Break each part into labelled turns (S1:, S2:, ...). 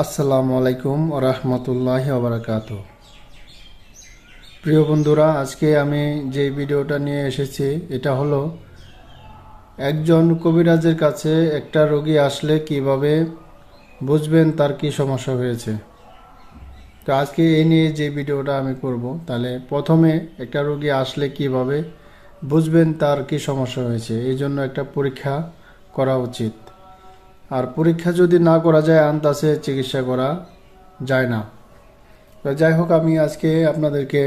S1: আসসালামু আলাইকুম রহমতুল্লাহ ওবরাকাত প্রিয় বন্ধুরা, আজকে আমি যে ভিডিওটা নিয়ে এসেছি, এটা হলো একজন কবিরাজের কাছে একটা রোগী আসলে কীভাবে বুঝবেন তার কি সমস্যা হয়েছে। তো আজকে এই নিয়ে যে ভিডিওটা আমি করব, তাহলে প্রথমে একটা রোগী আসলে কীভাবে বুঝবেন তার কি সমস্যা হয়েছে, এই জন্য একটা পরীক্ষা করা উচিত। আর পরীক্ষা যদি না করা যায়, আন্দাজে চিকিৎসা করা যায় না। তো যাই হোক, আমি আজকে আপনাদেরকে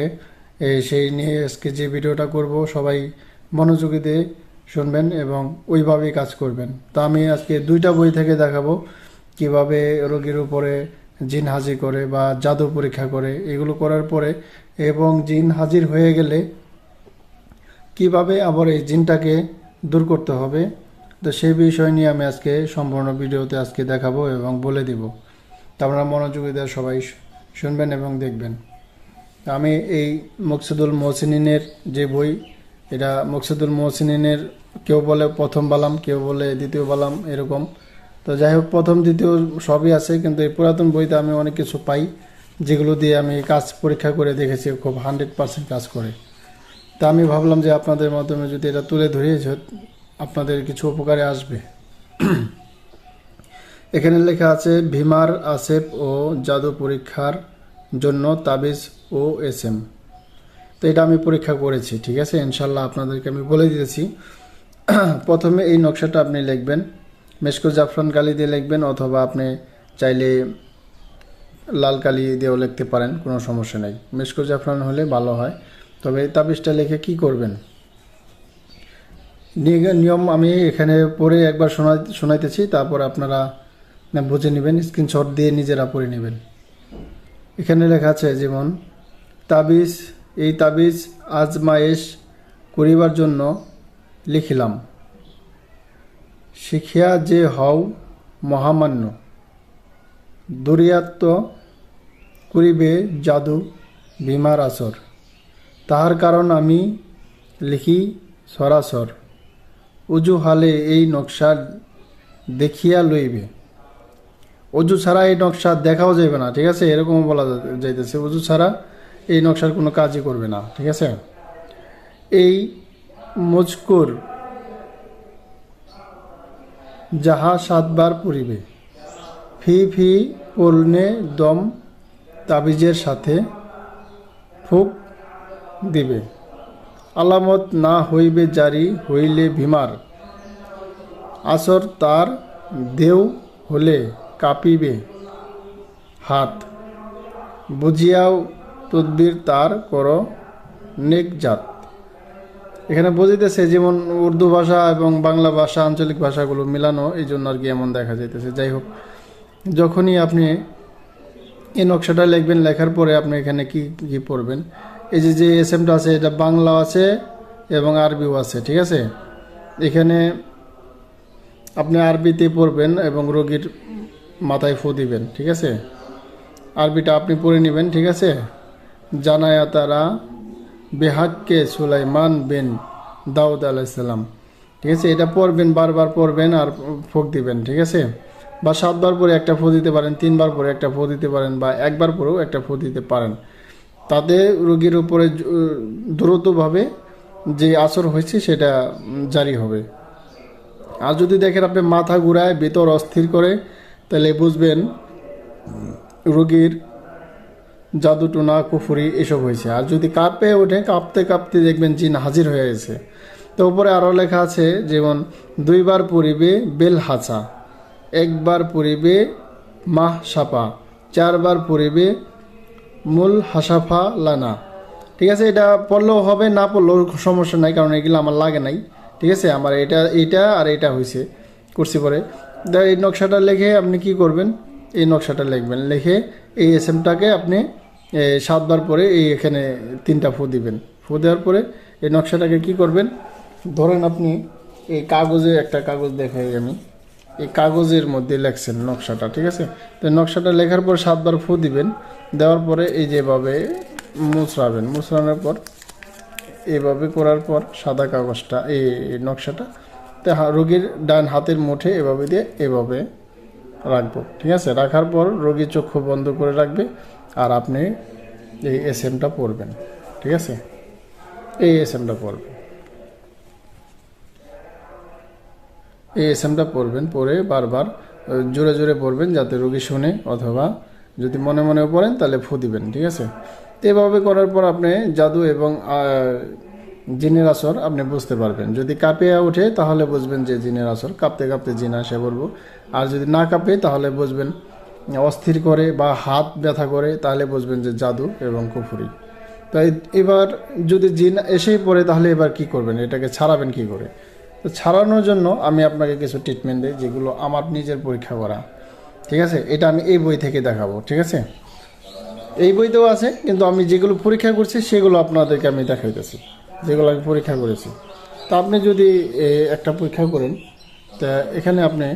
S1: সেই নিয়ে আজকে যে ভিডিওটা করব, সবাই মনোযোগী দিয়ে শুনবেন এবং ওইভাবেই কাজ করবেন। তো আমি আজকে দুইটা বই থেকে দেখাবো, কীভাবে রোগীর উপরে জিন হাজির করে বা জাদু পরীক্ষা করে, এগুলো করার পরে এবং জিন হাজির হয়ে গেলে কীভাবে আবার এই জিনটাকে দূর করতে হবে তো সেই বিষয় নিয়ে আমি আজকে সম্পূর্ণ ভিডিওতে আজকে দেখাবো এবং বলে দিব। তো আপনারা মনোযোগী দিয়ে সবাই শুনবেন এবং দেখবেন। আমি এই মকসুদুল মোহসিনের যে বই, এটা মকসুদুল মোহসিনের কেউ বলে প্রথম বালাম, কেউ বলে দ্বিতীয় বালাম এরকম। তো যাই হোক, প্রথম, দ্বিতীয় সবই আছে, কিন্তু এই পুরাতন বইতে আমি অনেক কিছু পাই, যেগুলো দিয়ে আমি কাজ পরীক্ষা করে দেখেছি, খুব হান্ড্রেড পার্সেন্ট কাজ করে। তা আমি ভাবলাম যে আপনাদের মাধ্যমে যদি এটা তুলে ধরিয়েছে আপনাদের কিছু উপকারে আসবে। এখানে লেখা আছে, ভিমার আসেপ ও জাদু পরীক্ষার জন্য তাবিজ ও এস এম তো এটা আমি পরীক্ষা করেছি, ঠিক আছে? ইনশাল্লাহ আপনাদেরকে আমি বলে দিয়েছি। প্রথমে এই নকশাটা আপনি লিখবেন। মেশকো জাফরান কালি দিয়ে লিখবেন, অথবা আপনি চাইলে লাল কালি দিয়েও লিখতে পারেন, কোনো সমস্যা নেই। মেশকো জাফরান হলে ভালো হয়। তবে তাবিজটা লিখে কি করবেন? নিয়ম আমি এখানে পড়ে একবার শোনা শোনাইতেছি, তারপর আপনারা বুঝে নেবেন স্ক্রিনশট দিয়ে নিজেরা পড়ে নেবেন। এখানে লেখা আছে যেমন, তাবিজ, এই তাবিজ আজমায়েশ করিবার জন্য লিখিলাম। শিখিয়া যে হও মহামান্য, দরিয়াত্ম করিবে জাদু বিমার আসর। তাহার কারণ আমি লিখি সরাসর। উজু হালে এই নকশা দেখিয়া লইবে। অজু ছাড়া এই নকশা দেখাও যাবে না, ঠিক আছে? এরকম বলা যাইতেছে। অজু ছাড়া এই নকশার কোনো কাজই করবে না, ঠিক আছে? এই মজকুর যাহা সাতবার পড়িবে, ফি ফি পড়নে দম তাবিজের সাথে ফুক দিবে। আলামত না হইবে জারি হইলে ভীমার। আসর তার দেও হলে কাঁপিবে হাত। বুঝিয়াও তদ্বির তার কর নেক জাত। এখানে বুঝিতেছে যেমন উর্দু ভাষা এবং বাংলা ভাষা আঞ্চলিক ভাষাগুলো মিলানো এই জন্য আর কি এমন দেখা যাইতেছে। যাই হোক, যখনই আপনি এই নকশাটা লিখবেন, লেখার পরে আপনি এখানে কি কি পড়বেন? এই যে যে এস এমটা আছে, এটা বাংলা আছে এবং আরবিও আছে, ঠিক আছে? এখানে আপনি আরবিতে পড়বেন এবং রোগীর মাথায় ফু দিবেন, ঠিক আছে? আরবিটা আপনি পড়ে নেবেন, ঠিক আছে? জানায়া তারা বেহাক্কে সুলাইমান বিন দাউদ আলাইসাল্লাম ঠিক আছে? এটা পড়বেন, বারবার পড়বেন আর ফুক দিবেন, ঠিক আছে? বা সাতবার পরে একটা ফু দিতে পারেন, তিনবার পরে একটা ফু দিতে পারেন বা একবার পরেও একটা ফু দিতে পারেন। তাতে রোগীর উপরে দ্রুতভাবে যে আসর হয়েছে সেটা জারি হবে। আর যদি দেখেন আপনি মাথা ঘুরায়, ভিতর অস্থির করে, তাহলে বুঝবেন রোগীর জাদুটোনা কুফুরি এসব হয়েছে। আর যদি কাঁপে ওঠে, কাঁপতে কাঁপতে দেখবেন জিন হাজির হয়ে গেছে। তো উপরে আরও লেখা আছে, যেমন, দুইবার পরিবে বেল হাঁচা, একবার পরিবে মাহ সাপা, চারবার পড়িবে মূল হাসাফা লানা। ঠিক আছে, এটা পড়লেও হবে, না পড়লেও সমস্যা নাই, কারণ এগুলো আমার লাগে নাই। ঠিক আছে, আমার এটা এটা আর এটা হয়েছে করছি পরে। এই নকশাটা লিখে আপনি কি করবেন? এই নকশাটা লিখবেন, লিখে এই এস এমটাকে আপনি সাতবার পরে এই এখানে তিনটা ফু দিবেন। ফু দেওয়ার পরে এই নকশাটাকে কি করবেন? ধরেন আপনি এই কাগজে একটা কাগজ দেখাই আমি। এই কাগজের মধ্যে লেখছেন নকশাটা, ঠিক আছে? তো নকশাটা লেখার পর সাতবার ফু দিবেন, দেওয়ার পরে এই যেভাবে মুচড়াবেন মুচড়ানোর পর এভাবে করার পর সাদা কাগজটা, এই নকশাটা, তা রোগীর ডান হাতের মুঠে এভাবে দিয়ে এভাবে রাখব, ঠিক আছে? রাখার পর রোগী চক্ষু বন্ধ করে রাখবে আর আপনি এই এস এমটা পড়বেন ঠিক আছে? এই এস এমটা পড়বেন এই এস এমটা পড়বেন, পড়ে বারবার জোরে জোরে পড়বেন যাতে রোগী শুনে অথবা যদি মনে মনে পড়েন তাহলে ফু দিবেন, ঠিক আছে? এভাবে করার পর আপনি জাদু এবং জিনের আসর আপনি বুঝতে পারবেন। যদি কাঁপিয়ে ওঠে তাহলে বুঝবেন যে জিনের আসর, কাঁপতে কাঁপতে জিন আসে বলব। আর যদি না কাঁপে তাহলে বুঝবেন অস্থির করে বা হাত ব্যথা করে তাহলে বুঝবেন যে জাদু এবং কুফুরি। তাই এবার যদি জিন এসেই পড়ে তাহলে এবার কি করবেন? এটাকে ছাড়াবেন কি করে? তো ছাড়ানোর জন্য আমি আপনাকে কিছু ট্রিটমেন্ট দিই, যেগুলো আমার নিজের পরীক্ষা করা। ঠিক আছে? এটা আমি এই বই থেকে দেখাবো, ঠিক আছে? এই বইতেও আছে, কিন্তু আমি যেগুলো পরীক্ষা করছি, সেগুলো আপনাদেরকে আমি দেখাইতেছি, যেগুলো আমি পরীক্ষা করেছি। তা আপনি যদি একটা পরীক্ষা করেন, তা এখানে আপনি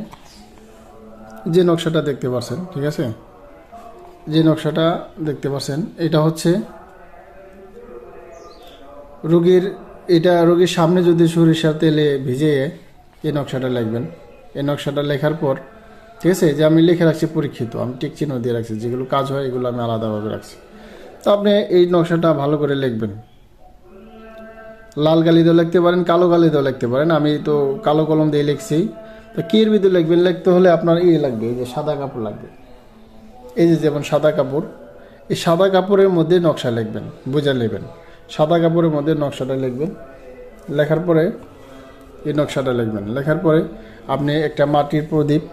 S1: যে নকশাটা দেখতে পাচ্ছেন ঠিক আছে? যে নকশাটা দেখতে পাচ্ছেন এটা হচ্ছে রোগীর এটা রোগীর সামনে যদি সরিষার তেলে ভিজিয়ে এই নকশাটা লিখবেন। এই নকশাটা লেখার পর, ঠিক আছে, যে আমি লিখে রাখছি পরীক্ষিত, আমি টিক চিহ্ন দিয়ে রাখছি, যেগুলো কাজ হয় এগুলো আমি আলাদাভাবে রাখছি। তো আপনি এই নকশাটা ভালো করে লিখবেন। লাল গালি দিয়েও লিখতে পারেন, কালো গালি দিয়েও লিখতে পারেন, আমি তো কালো কলম দিয়ে লিখছি। তো কির ভিতরে লিখবেন? লিখতে হলে আপনার ইয়ে লাগবে, এই যে সাদা কাপড় লাগবে। এই যে যেমন সাদা কাপড়, এই সাদা কাপড়ের মধ্যে নকশা লিখবেন, বুঝে নেবেন। সাদা কাপড়ের মধ্যে নকশাটা লিখবেন। লেখার পরে এই নকশাটা লিখবেন। লেখার পরে আপনি একটা মাটির প্রদীপ,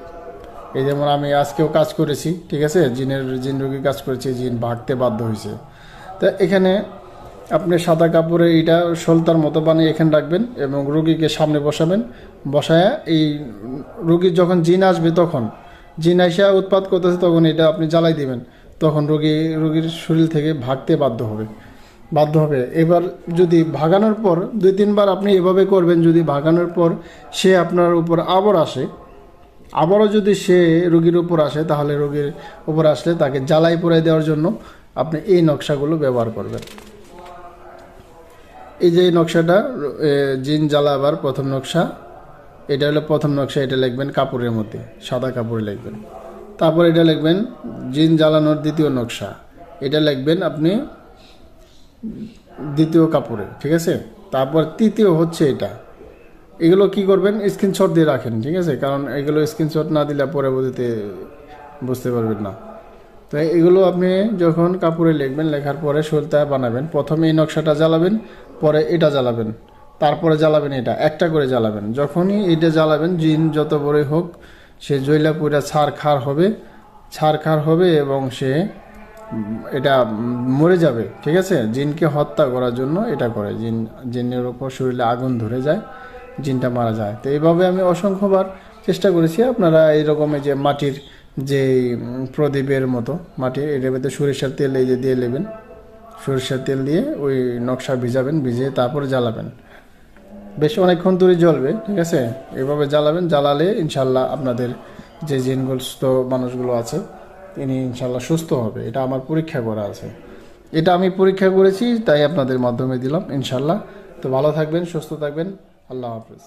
S1: এই যেমন আমি আজকেও কাজ করেছি, ঠিক আছে? জিনের, জিন রোগী কাজ করেছি, জিন ভাগতে বাধ্য হয়েছে। তা এখানে আপনি সাদা কাপড়ে এইটা সলতার মতো বানিয়ে এখানে রাখবেন এবং রোগীকে সামনে বসাবেন। বসায় এই রোগীর যখন জিন আসবে তখন, জিন আসিয়া উৎপাত করতেছে তখন এটা আপনি জ্বালাই দিবেন। তখন রোগী, রোগীর শরীর থেকে ভাগতে বাধ্য হবে। বাধ্য হবে। এবার যদি ভাগানোর পর দুই তিনবার আপনি এভাবে করবেন, যদি ভাগানোর পর সে আপনার উপর আবার আসে, আবারও যদি সে রোগীর উপর আসে, তাহলে রোগীর উপর আসলে তাকে জ্বালাই পুরাই দেওয়ার জন্য আপনি এই নকশাগুলো ব্যবহার করবেন। এই যে নকশাটা জিন জ্বালাবার প্রথম নকশা, এটা হলো প্রথম নকশা, এটা লিখবেন কাপড়ের মধ্যে, সাদা কাপড়ে লিখবেন। তারপর এটা লিখবেন জিন জ্বালানোর দ্বিতীয় নকশা, এটা লিখবেন আপনি দ্বিতীয় কাপড়ে, ঠিক আছে? তারপর তৃতীয় হচ্ছে এটা। এগুলো কি করবেন? স্ক্রিনশট দিয়ে রাখেন, ঠিক আছে? কারণ এগুলো স্ক্রিনশট না দিলে পরবর্তীতে বুঝতে পারবেন না। তো এগুলো আপনি যখন কাপড়ে লিখবেন, লেখার পরে সলতা বানাবেন। প্রথমে এই নকশাটা জ্বালাবেন, পরে এটা জ্বালাবেন। তারপরে জ্বালাবেন এটা, একটা করে জ্বালাবেন। যখনই এটা জ্বালাবেন, জিন যত বড়ই হোক, সে জৈলা পুরা ছাড় খার হবে। ছাড় খার হবে এবং সে এটা মরে যাবে, ঠিক আছে? জিনকে হত্যা করার জন্য এটা করে। জিন, জিনের ওপর শরীরে আগুন ধরে যায়, জিনটা মারা যায়। তো এইভাবে আমি অসংখ্যবার চেষ্টা করেছি। আপনারা এইরকম এই যে মাটির যে প্রদীপের মতো, মাটি, এটার সরিষার তেল এই যে দিয়ে নেবেন। সরিষার তেল দিয়ে ওই নকশা ভিজাবেন, ভিজিয়ে তারপর জ্বালাবেন। বেশ অনেকক্ষণ ধরে জ্বলবে, ঠিক আছে? এভাবে জ্বালাবেন, জ্বালালে ইনশাল্লাহ আপনাদের যে জিনগ্রস্ত মানুষগুলো আছে তিনি ইনশাল্লাহ সুস্থ হবে, এটা আমার পরীক্ষা করা আছে। এটা আমি পরীক্ষা করেছি, তাই আপনাদের মাধ্যমে দিলাম ইনশাল্লাহ তো ভালো থাকবেন, সুস্থ থাকবেন, আল্লাহ হাফিজ।